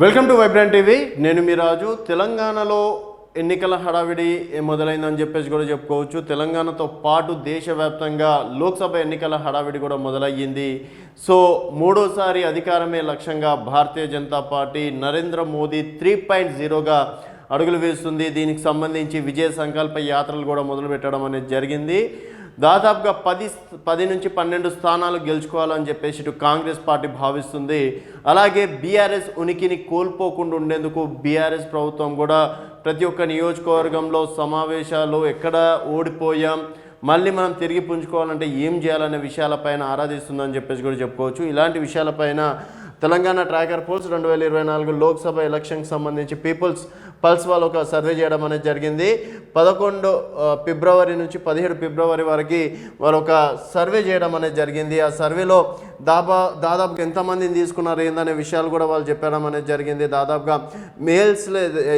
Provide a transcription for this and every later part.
Welcome to Vibrant TV నేను మీ రాజు. తెలంగాణలో ఎన్నికల హడావిడి మొదలైందని చెప్పేసి కూడా చెప్పుకోవచ్చు. తెలంగాణతో పాటు దేశవ్యాప్తంగా లోక్సభ ఎన్నికల హడావిడి కూడా మొదలయ్యింది. సో మూడోసారి అధికారమే లక్ష్యంగా Bharatiya Janata party Narendra Modi three point జీరోగా అడుగులు వేస్తుంది. దీనికి సంబంధించి విజయ సంకల్ప యాత్రలు కూడా మొదలుపెట్టడం అనేది జరిగింది. దాదాపుగా పది పది నుంచి పన్నెండు స్థానాలు గెలుచుకోవాలని చెప్పేసి ఇటు కాంగ్రెస్ పార్టీ భావిస్తుంది. అలాగే బీఆర్ఎస్ ఉనికిని కోల్పోకుండా ఉండేందుకు బీఆర్ఎస్ ప్రభుత్వం కూడా ప్రతి ఒక్క నియోజకవర్గంలో సమావేశాలు ఎక్కడ ఓడిపోయాం మళ్ళీ మనం తిరిగి పుంజుకోవాలంటే ఏం చేయాలనే విషయాలపైన ఆరాధిస్తుందని చెప్పేసి కూడా చెప్పుకోవచ్చు. ఇలాంటి విషయాలపైన తెలంగాణ ట్రాకర్ పోల్స్ రెండు వేల ఇరవై నాలుగు లోక్సభ ఎలక్షన్కి సంబంధించి పీపుల్స్ పల్స్ వాళ్ళు ఒక సర్వే చేయడం అనేది జరిగింది. పదకొండు ఫిబ్రవరి నుంచి పదిహేడు ఫిబ్రవరి వరకు వారు ఒక సర్వే చేయడం అనేది జరిగింది. ఆ సర్వేలో దాబా దాదాపు ఎంతమందిని తీసుకున్నారు ఏందనే విషయాలు కూడా వాళ్ళు చెప్పడం అనేది జరిగింది. దాదాపుగా మేల్స్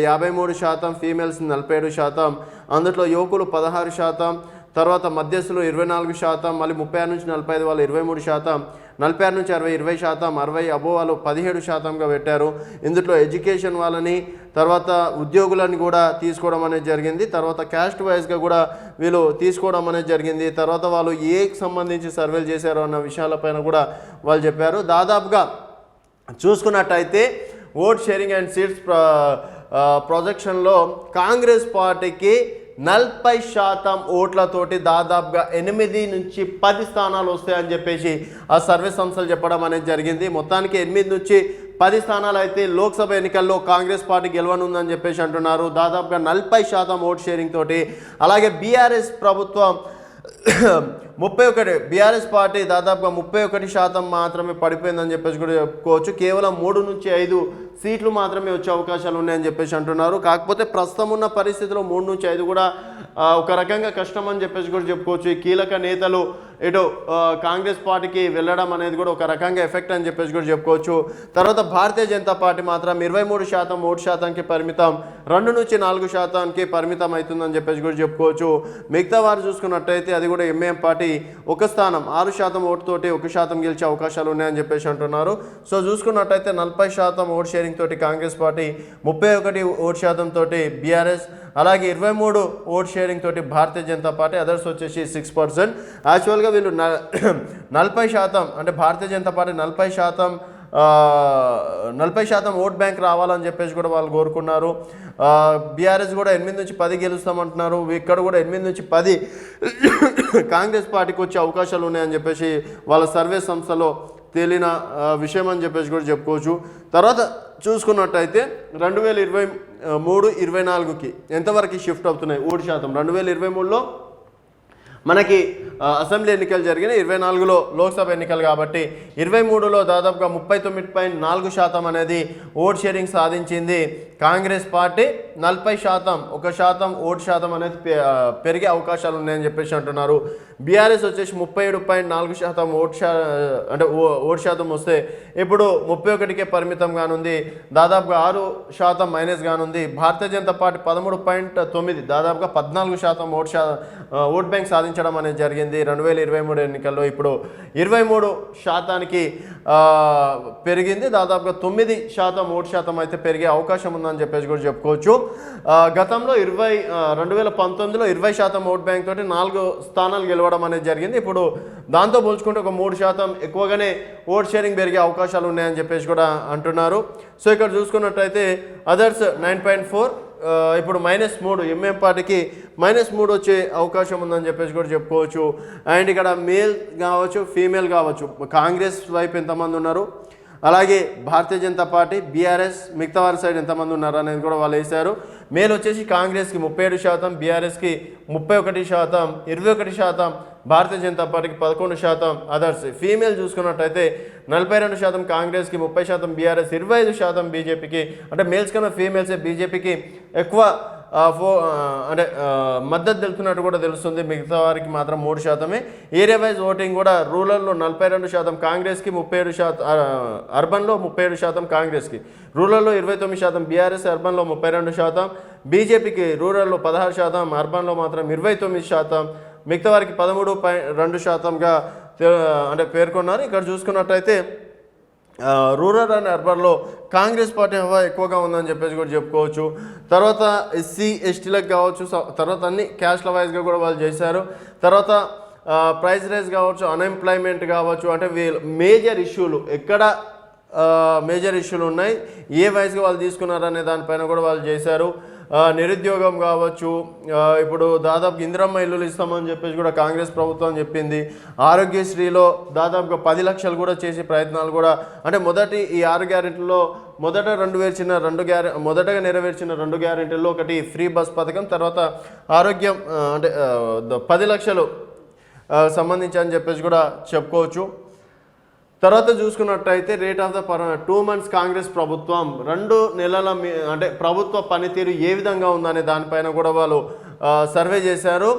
యాభై మూడు శాతం ఫీమేల్స్ నలభై ఏడు శాతం అందులో యువకులు పదహారు శాతం తర్వాత మధ్యస్థులు ఇరవై నాలుగు శాతం మళ్ళీ ముప్పై ఆరు నుంచి నలభై ఐదు వాళ్ళు ఇరవై మూడు శాతం నలభై ఆరు నుంచి అరవై ఇరవై శాతం అరవై అబో వాళ్ళు పదిహేడు శాతంగా పెట్టారు. ఇందులో ఎడ్యుకేషన్ వాళ్ళని తర్వాత ఉద్యోగులని కూడా తీసుకోవడం అనేది జరిగింది. తర్వాత క్యాస్ట్ వైజ్గా కూడా వీళ్ళు తీసుకోవడం అనేది జరిగింది. తర్వాత వాళ్ళు ఏకి సంబంధించి సర్వేలు చేశారు అన్న విషయాలపైన కూడా వాళ్ళు చెప్పారు. దాదాపుగా చూసుకున్నట్టయితే ఓట్ షేరింగ్ అండ్ సీట్స్ ప్ర ప్రొజెక్షన్లో కాంగ్రెస్ పార్టీకి నలభై శాతం ఓట్లతోటి దాదాపుగా ఎనిమిది నుంచి పది స్థానాలు వస్తాయని చెప్పేసి ఆ సర్వే సంస్థలు చెప్పడం అనేది జరిగింది. మొత్తానికి ఎనిమిది నుంచి పది స్థానాలు అయితే లోక్సభ ఎన్నికల్లో కాంగ్రెస్ పార్టీ గెలవనుందని చెప్పేసి అంటున్నారు. దాదాపుగా నలభై శాతం ఓట్ షేరింగ్ తోటి అలాగే బీఆర్ఎస్ ప్రభుత్వం ముప్పై ఒకటి బీఆర్ఎస్ పార్టీ దాదాపుగా ముప్పై ఒకటి శాతం మాత్రమే పడిపోయిందని చెప్పేసి కూడా చెప్పుకోవచ్చు. కేవలం మూడు నుంచి ఐదు సీట్లు మాత్రమే వచ్చే అవకాశాలు ఉన్నాయని చెప్పేసి అంటున్నారు. కాకపోతే ప్రస్తుతం ఉన్న పరిస్థితిలో మూడు నుంచి ఐదు కూడా ఒక రకంగా కష్టం అని చెప్పేసి కూడా చెప్పుకోవచ్చు. ఈ కీలక నేతలు ఇటు కాంగ్రెస్ పార్టీకి వెళ్ళడం అనేది కూడా ఒక రకంగా ఎఫెక్ట్ అని చెప్పేసి కూడా చెప్పుకోవచ్చు. తర్వాత భారతీయ జనతా పార్టీ మాత్రం ఇరవై మూడు శాతం ఓటు శాతానికి పరిమితం రెండు నుంచి నాలుగు శాతానికి పరిమితం అవుతుందని చెప్పేసి కూడా చెప్పుకోవచ్చు. మిగతా వారు చూసుకున్నట్టయితే అది కూడా ఎంఏఎం పార్టీ ఒక స్థానం ఆరు శాతం ఓటుతోటి ఒక శాతం గెలిచే అవకాశాలు ఉన్నాయని చెప్పేసి అంటున్నారు. సో చూసుకున్నట్టయితే నలభై శాతం ఓట్ షేరింగ్ తోటి కాంగ్రెస్ పార్టీ ముప్పై ఒకటి ఓటు శాతం తోటి బీఆర్ఎస్ అలాగే ఇరవై మూడు ఓట్ షేరింగ్ తోటి భారతీయ జనతా పార్టీ అదర్స్ వచ్చేసి సిక్స్ పర్సెంట్ యాక్చువల్గా వీళ్ళు న- నలభై శాతం అంటే భారతీయ జనతా పార్టీ నలభై శాతం నలభై శాతం ఓట్ బ్యాంక్ రావాలని చెప్పేసి కూడా వాళ్ళు కోరుకున్నారు. బీఆర్ఎస్ కూడా ఎనిమిది నుంచి పది గెలుస్తామంటున్నారు. ఇక్కడ కూడా ఎనిమిది నుంచి పది కాంగ్రెస్ పార్టీకి వచ్చే అవకాశాలు ఉన్నాయని చెప్పేసి వాళ్ళ సర్వే సంస్థలో తేలిన విషయం అని చెప్పేసి కూడా చెప్పుకోవచ్చు. తర్వాత చూసుకున్నట్టయితే రెండు వేల ఇరవై మూడు ఇరవై నాలుగుకి ఎంతవరకు షిఫ్ట్ అవుతున్నాయి? ఓటు శాతం. రెండు వేల ఇరవై మూడులో మనకి అసెంబ్లీ ఎన్నికలు జరిగినాయి. ఇరవై నాలుగులో లోక్సభ ఎన్నికలు కాబట్టి ఇరవై మూడులో దాదాపుగా ముప్పై తొమ్మిది పాయింట్ నాలుగు శాతం అనేది ఓట్ షేరింగ్ సాధించింది కాంగ్రెస్ పార్టీ. నలభై శాతం ఒక శాతం ఓటు శాతం అనేది పెరిగే అవకాశాలు ఉన్నాయని చెప్పేసి అంటున్నారు. బీఆర్ఎస్ వచ్చేసి ముప్పై ఏడు పాయింట్ నాలుగు శాతం ఓటు శా అంటే ఓ- ఓటు శాతం వస్తే ఇప్పుడు ముప్పై ఒకటికే పరిమితం కానుంది. దాదాపుగా ఆరు శాతం మైనస్ కానుంది. భారతీయ జనతా పార్టీ పదమూడు పాయింట్ తొమ్మిది దాదాపుగా పద్నాలుగు శాతం ఓటు శా ఓట్ బ్యాంక్ సాధించడం అనేది జరిగింది రెండు వేల ఇరవై మూడు ఎన్నికల్లో. ఇప్పుడు ఇరవై మూడు శాతానికి పెరిగింది. దాదాపుగా తొమ్మిది శాతం ఓటు శాతం అయితే పెరిగే అవకాశం ఉందని చెప్పేసి కూడా చెప్పుకోవచ్చు. గతంలో ఇరవై రెండు వేల పంతొమ్మిదిలో ఇరవై శాతం ఓట్ బ్యాంక్ తోటి నాలుగు స్థానాలు గెలవడం అనేది జరిగింది. ఇప్పుడు దాంతో పోల్చుకుంటే ఒక మూడు శాతం ఎక్కువగానే ఓట్ షేరింగ్ పెరిగే అవకాశాలు ఉన్నాయని చెప్పేసి కూడా అంటున్నారు. సో ఇక్కడ చూసుకున్నట్టయితే అదర్స్ నైన్ పాయింట్ ఫోర్ ఇప్పుడు మైనస్ మూడు ఎంఎం పార్టీకి మైనస్ మూడు వచ్చే అవకాశం ఉందని చెప్పేసి కూడా చెప్పుకోవచ్చు. అండ్ ఇక్కడ మేల్ కావచ్చు ఫీమేల్ కావచ్చు. కాంగ్రెస్ వైపు ఎంతమంది ఉన్నారు? అలాగే భారతీయ జనతా పార్టీ బీఆర్ఎస్ మిగతా వారి సైడ్ ఎంతమంది ఉన్నారు అనేది కూడా వాళ్ళు వేశారు. మేల్ వచ్చేసి కాంగ్రెస్కి ముప్పై ఏడు శాతం బీఆర్ఎస్కి ముప్పై ఒకటి శాతం ఇరవై ఒకటి శాతం భారతీయ జనతా పార్టీకి పదకొండు శాతం అదర్స్ ఫీమేల్ చూసుకున్నట్టయితే నలభై రెండు శాతం కాంగ్రెస్కి ముప్పై శాతం బీఆర్ఎస్ ఇరవై ఐదు శాతం బీజేపీకి. అంటే మేల్స్ కన్నా ఫీమేల్సే బీజేపీకి ఎక్కువ ఫో అంటే మద్దతు తెలుపుతున్నట్టు కూడా తెలుస్తుంది. మిగతా వారికి మాత్రం మూడు శాతమే. ఏరియా వైజ్ ఓటింగ్ కూడా రూరల్లో నలభై రెండు శాతం కాంగ్రెస్కి ముప్పై ఏడు శాతం అర్బన్లో ముప్పై ఏడు శాతం కాంగ్రెస్కి. రూరల్లో ఇరవై తొమ్మిది శాతం బీఆర్ఎస్ అర్బన్లో ముప్పై రెండు శాతం బీజేపీకి రూరల్లో పదహారు శాతం అర్బన్లో మాత్రం ఇరవై తొమ్మిది శాతం. మిగతా వారికి పదమూడు పై రెండు శాతంగా అంటే పేర్కొన్నారు. ఇక్కడ చూసుకున్నట్టయితే రూరల్ అండ్ అర్బన్లో కాంగ్రెస్ పార్టీ హవా ఎక్కువగా ఉందని చెప్పేసి కూడా చెప్పుకోవచ్చు. తర్వాత ఎస్సీ ఎస్టీలకు కావచ్చు తర్వాత అన్ని క్యాష్ల వైజ్గా కూడా వాళ్ళు చేశారు. తర్వాత ప్రైస్ రైజ్ కావచ్చు అన్ఎంప్లాయ్మెంట్ కావచ్చు అంటే మేజర్ ఇష్యూలు ఎక్కడ మేజర్ ఇష్యూలు ఉన్నాయి ఏ వయసుగా వాళ్ళు తీసుకున్నారనే దానిపైన కూడా వాళ్ళు చేశారు. నిరుద్యోగం కావచ్చు ఇప్పుడు దాదాపు ఇందిరమ్మ ఇల్లులు ఇస్తామని చెప్పేసి కూడా కాంగ్రెస్ ప్రభుత్వం చెప్పింది. ఆరోగ్యశ్రీలో దాదాపుగా పది లక్షలు కూడా చేసే ప్రయత్నాలు కూడా అంటే మొదటి ఈ ఆరు గ్యారెంటీలో మొదట రెండు వేర్చిన రెండు గ్యారె మొదటగా నెరవేర్చిన రెండు గ్యారెంటీల్లో ఒకటి ఫ్రీ బస్ పథకం తర్వాత ఆరోగ్యం అంటే పది లక్షలు సంబంధించి అని చెప్పేసి కూడా చెప్పుకోవచ్చు. తర్వాత చూసుకున్నట్టయితే rate of the per two months Congress ప్రభుత్వం రెండు నెలల మీ- అంటే ప్రభుత్వ పనితీరు ఏ విధంగా ఉందనే దానిపైన కూడా వాళ్ళు uh, సర్వే చేశారు.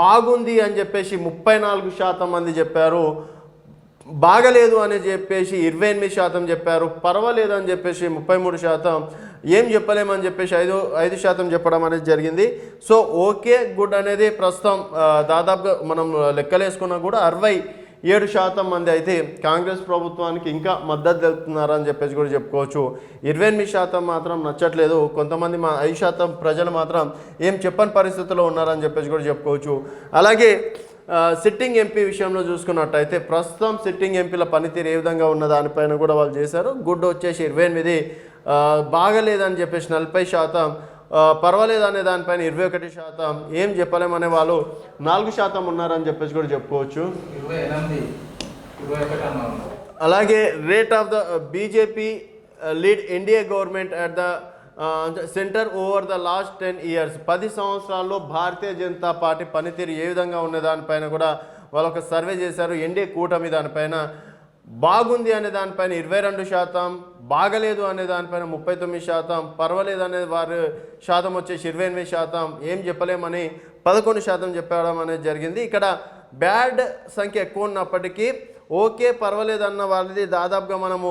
బాగుంది అని చెప్పేసి ముప్పై నాలుగు శాతం మంది చెప్పారు. బాగలేదు అని చెప్పేసి ఇరవై ఎనిమిది శాతం చెప్పారు. పర్వాలేదు అని చెప్పేసి ముప్పై మూడు శాతం. ఏం చెప్పలేమని చెప్పేసి ఐదు ఐదు శాతం చెప్పడం అనేది జరిగింది. సో ఓకే గుడ్ అనేది ప్రస్తుతం uh, దాదాపుగా మనం లెక్కలేసుకున్నా కూడా అరవై ఏడు శాతం మంది అయితే కాంగ్రెస్ ప్రభుత్వానికి ఇంకా మద్దతు తెలుపుతున్నారని చెప్పేసి కూడా చెప్పుకోవచ్చు. ఇరవై ఎనిమిది శాతం మాత్రం నచ్చట్లేదు. కొంతమంది మా ఐదు శాతం ప్రజలు మాత్రం ఏం చెప్పని పరిస్థితిలో ఉన్నారని చెప్పేసి కూడా చెప్పుకోవచ్చు. అలాగే సిట్టింగ్ ఎంపీ విషయంలో చూసుకున్నట్టయితే ప్రస్తుతం సిట్టింగ్ ఎంపీల పనితీరు ఏ విధంగా ఉన్న దానిపైన కూడా వాళ్ళు చేశారు. గుడ్ వచ్చేసి ఇరవై ఎనిమిది బాగలేదని చెప్పేసి నలభై శాతం పర్వాలేదు అనే దానిపైన ఇరవై ఒకటి శాతం ఏం చెప్పలేమనే వాళ్ళు నాలుగు శాతం ఉన్నారని చెప్పేసి కూడా చెప్పుకోవచ్చు. అలాగే rate of the BJP lead India government at the centre over the last ten years పది సంవత్సరాల్లో భారతీయ జనతా పార్టీ పనితీరు ఏ విధంగా ఉన్న దానిపైన కూడా వాళ్ళు ఒక సర్వే చేశారు. ఎన్డీఏ కూటమి దానిపైన. బాగుంది అనే దానిపైన ఇరవై రెండు శాతం బాగలేదు అనే దానిపైన ముప్పై తొమ్మిది శాతం పర్వాలేదు అనే వారి శాతం వచ్చేసి ఇరవై ఎనిమిది శాతం ఏం చెప్పలేమని పదకొండు శాతం చెప్పడం అనేది జరిగింది. ఇక్కడ బ్యాడ్ సంఖ్య ఎక్కువ ఉన్నప్పటికీ ఓకే పర్వాలేదు అన్న వాళ్ళది దాదాపుగా మనము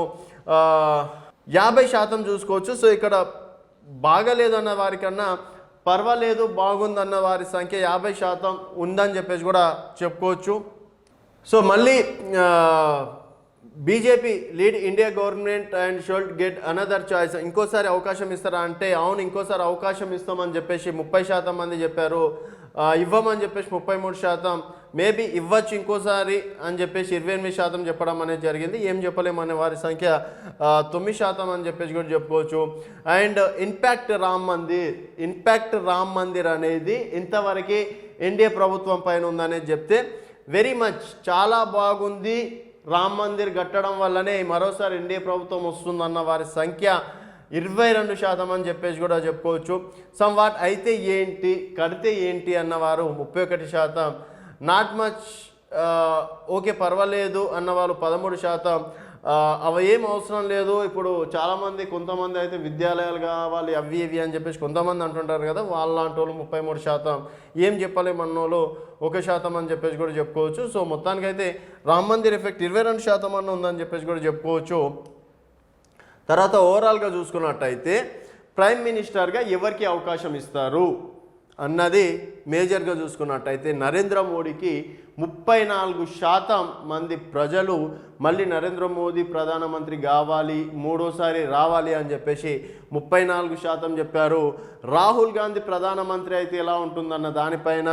యాభై శాతం చూసుకోవచ్చు. సో ఇక్కడ బాగలేదు అన్న వారికన్నా పర్వాలేదు బాగుందన్న వారి సంఖ్య యాభై శాతం ఉందని చెప్పేసి కూడా చెప్పుకోవచ్చు. సో మళ్ళీ BJP lead India government and should get another choice ఇంకోసారి అవకాశం ఇస్తారా అంటే అవును ఇంకోసారి అవకాశం ఇస్తామని చెప్పేసి ముప్పై శాతం మంది చెప్పారు. ఇవ్వమని చెప్పేసి ముప్పై మూడు శాతం. మేబీ ఇవ్వచ్చు ఇంకోసారి అని చెప్పేసి ఇరవై ఎనిమిది శాతం చెప్పడం అనేది జరిగింది. ఏం చెప్పలేమనే వారి సంఖ్య తొమ్మిది శాతం అని చెప్పేసి కూడా చెప్పుకోవచ్చు. And impact Ram Mandir impact Ram Mandir అనేది ఇంతవరకు ఎన్డీఏ ప్రభుత్వం పైన ఉందనేది చెప్తే వెరీ మచ్ చాలా బాగుంది. రామ్ మందిర్ కట్టడం వల్లనే మరోసారి ఎన్డీఏ ప్రభుత్వం వస్తుందన్న వారి సంఖ్య ఇరవై రెండు శాతం అని చెప్పేసి కూడా చెప్పుకోవచ్చు. సమ్ వాట్ అయితే ఏంటి కడితే ఏంటి అన్నవారు ముప్పై ఒకటి శాతం. నాట్ మచ్ uh, ఓకే పర్వాలేదు అన్నవాళ్ళు పదమూడు శాతం. అవి ఏం అవసరం లేదు. ఇప్పుడు చాలామంది కొంతమంది అయితే విద్యాలయాలు కావాలి అవి ఇవి అని చెప్పేసి కొంతమంది అంటుంటారు కదా వాళ్ళలాంటి వాళ్ళు ముప్పై మూడు శాతం. ఏం చెప్పలేమన్నోళ్ళు ఒక శాతం అని చెప్పేసి కూడా చెప్పుకోవచ్చు. సో మొత్తానికైతే రామ్ మందిర్ ఎఫెక్ట్ ఇరవై రెండు శాతం అన్న ఉందని చెప్పేసి కూడా చెప్పుకోవచ్చు. తర్వాత ఓవరాల్గా చూసుకున్నట్టయితే ప్రైమ్ మినిస్టర్గా ఎవరికి అవకాశం ఇస్తారు? అన్నది మేజర్గా చూసుకున్నట్టయితే నరేంద్ర మోడీకి ముప్పై నాలుగు శాతం మంది ప్రజలు మళ్ళీ నరేంద్ర మోదీ ప్రధానమంత్రి కావాలి మూడోసారి రావాలి అని చెప్పేసి ముప్పై నాలుగు శాతం చెప్పారు. రాహుల్ గాంధీ ప్రధానమంత్రి అయితే ఎలా ఉంటుందన్న దానిపైన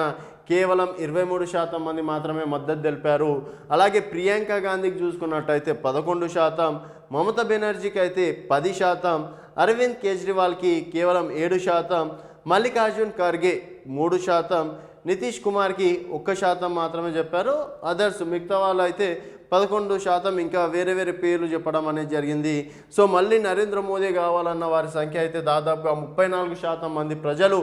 కేవలం ఇరవై మూడు శాతం మంది మాత్రమే మద్దతు తెలిపారు. అలాగే ప్రియాంక గాంధీకి చూసుకున్నట్టయితే పదకొండు శాతం మమతా బెనర్జీకి అయితే పది శాతం అరవింద్ కేజ్రీవాల్కి కేవలం ఏడు శాతం మల్లికార్జున్ ఖర్గే మూడు శాతం నితీష్ కుమార్కి ఒక్క శాతం మాత్రమే చెప్పారు. అదర్స్ మిగతా వాళ్ళు అయితే పదకొండు శాతం ఇంకా వేరే వేరే పేర్లు చెప్పడం అనేది జరిగింది. సో మళ్ళీ నరేంద్ర మోదీ కావాలన్న వారి సంఖ్య అయితే దాదాపుగా ముప్పై నాలుగు శాతం మంది ప్రజలు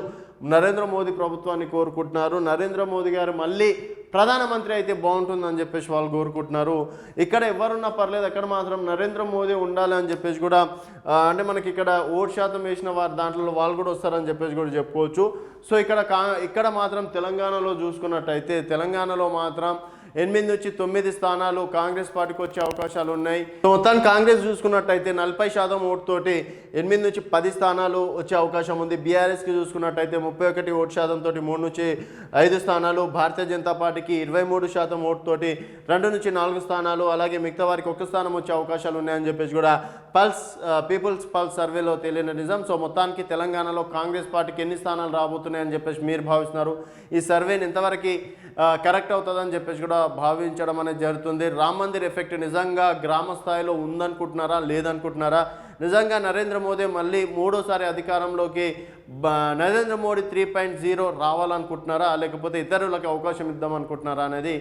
నరేంద్ర మోదీ ప్రభుత్వాన్ని కోరుకుంటున్నారు. నరేంద్ర మోదీ గారు మళ్ళీ ప్రధానమంత్రి అయితే బాగుంటుందని చెప్పేసి వాళ్ళు కోరుకుంటున్నారు. ఇక్కడ ఎవరున్నా పర్లేదు అక్కడ మాత్రం నరేంద్ర మోదీ ఉండాలి అని చెప్పేసి కూడా అంటే మనకి ఇక్కడ ఓటు శాతం వేసిన వారి దాంట్లో వాళ్ళు కూడా వస్తారని చెప్పేసి కూడా చెప్పుకోవచ్చు. సో ఇక్కడ కా ఇక్కడ మాత్రం తెలంగాణలో చూసుకున్నట్టయితే తెలంగాణలో మాత్రం ఎనిమిది నుంచి తొమ్మిది స్థానాలు కాంగ్రెస్ పార్టీకి వచ్చే అవకాశాలు ఉన్నాయి. సో మొత్తాన్ని కాంగ్రెస్ చూసుకున్నట్టయితే నలభై శాతం ఓటుతోటి ఎనిమిది నుంచి పది స్థానాలు వచ్చే అవకాశం ఉంది. బీఆర్ఎస్కి చూసుకున్నట్టయితే ముప్పై ఒకటి ఓటు శాతం తోటి మూడు నుంచి ఐదు స్థానాలు భారతీయ జనతా పార్టీకి ఇరవై మూడు శాతం ఓటుతోటి రెండు నుంచి నాలుగు స్థానాలు అలాగే మిగతా వారికి ఒక స్థానం వచ్చే అవకాశాలు ఉన్నాయని చెప్పేసి కూడా పల్స్ పీపుల్స్ పల్స్ సర్వేలో తేలిన నిజం. సో మొత్తానికి తెలంగాణలో కాంగ్రెస్ పార్టీకి ఎన్ని స్థానాలు రాబోతున్నాయని చెప్పేసి మీరు భావిస్తున్నారు. ఈ సర్వేని ఎంతవరకు కరెక్ట్ అవుతుందని చెప్పేసి కూడా భావించడం అనేది జరుగుతుంది. రామ్ మందిర్ ఎఫెక్ట్ నిజంగా గ్రామ స్థాయిలో ఉందనుకుంటున్నారా? లేదనుకుంటున్నారా? నిజంగా నరేంద్ర మోదీ మళ్ళీ మూడోసారి అధికారంలోకి Narendra Modi three point zero రావాలనుకుంటున్నారా? లేకపోతే ఇతరులకు అవకాశం ఇద్దామనుకుంటున్నారా అనేది